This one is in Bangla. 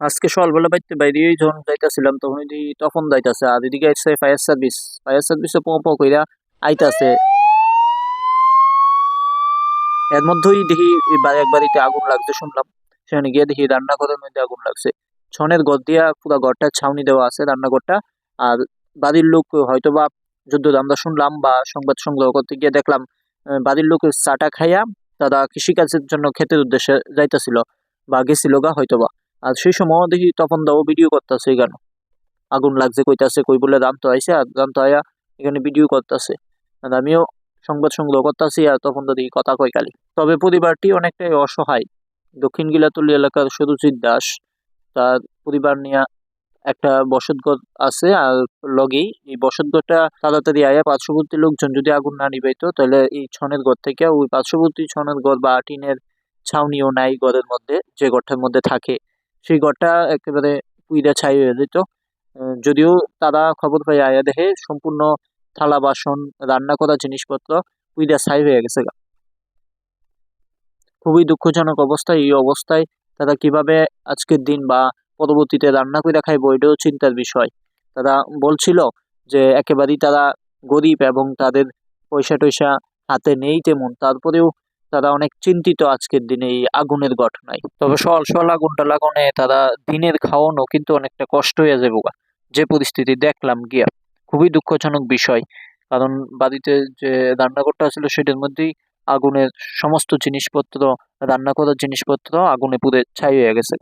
আজকে সকালবেলা বাইতে বাইরেই যখন যাইতাছিলাম, তখন তখন যাইতাছে আর এদিকে আসছে ফায়ার সার্ভিস ফায়ার সার্ভিসে পো পো কইরা আইতাছে। এর মধ্যেই দেখি বা- এক বাড়িতে আগুন লাগছে শুনলাম। সেখানে গিয়ে দেখি রান্নাঘরের মধ্যে আগুন লাগছে। ছনের ঘর দিয়া পুরো ঘরটা ছাউনি দেওয়া আছে রান্নাঘরটা। আর বাড়ির লোক হয়তোবা যুদ্ধ আমরা শুনলাম বা সংবাদ সংগ্রহ করতে গিয়ে দেখলাম বাড়ির লোক চাটা খাইয়া তারা কৃষিকাজের জন্য ক্ষেতের উদ্দেশ্যে যাইতাছিল বা গেছিল গা হয়তোবা। আর সেই সময় দেখি তপন দাও ভিডিও করতেছে এখানে। আগুন লাগছে, কইতাছে, কই বলে রামতো আইসে আর রামতো আয়া এখানে ভিডিও করতেছে। আর আমিও সংবাদ সংগ্রহ করতেছি আর তখন তো দেখি কথা কই কালি তবে পরিবারটি অনেকটাই অসহায়। দক্ষিণ গিলাতলি এলাকার সুরুচিত দাস, তার পরিবার নিয়ে একটা বসতঘর আছে, আর লগেই এই বসতঘরটা তাড়াতাড়ি আয়া পার্শ্ববর্তী লোকজন যদি আগুন না নিবাইতো, তাহলে এই ছনের ঘর থেকে ওই পার্শ্ববর্তী ছনের ঘর বা টিনের ছাউনিও নাই ঘরের মধ্যে, যে ঘরটার মধ্যে থাকে। সেই ঘরটা একেবারে পুইরা ছাই হয়ে যেত যদিও তারা খবর পাই আয়া দেখে সম্পূর্ণ থালা বাসন, রান্না করা জিনিসপত্র পুইরা ছাই হয়ে গেছে। খুবই দুঃখজনক অবস্থা, এই অবস্থায় তারা কীভাবে আজকের দিন বা পরবর্তীতে রান্না করে খাইবো এটাও চিন্তার বিষয় তারা বলছিল যে একেবারেই তারা গরিব এবং তাদের পয়সা টয়সা হাতে নেই তেমন, তারপরেও তারা অনেক চিন্তিত আজকের দিনে এই আগুনের ঘটনায় তবে সল সল আগুনটা লাগানো তারা দিনের খাওয়ানো কিন্তু অনেকটা কষ্ট হয়ে যাবে। যে পরিস্থিতি দেখলাম গিয়া, খুবই দুঃখজনক বিষয় কারণ বাড়িতে যে রান্নাঘরটা ছিল সেটার মধ্যেই আগুনের সমস্ত জিনিসপত্র, রান্না করার জিনিসপত্র আগুনে পুড়ে ছাই হয়ে গেছে।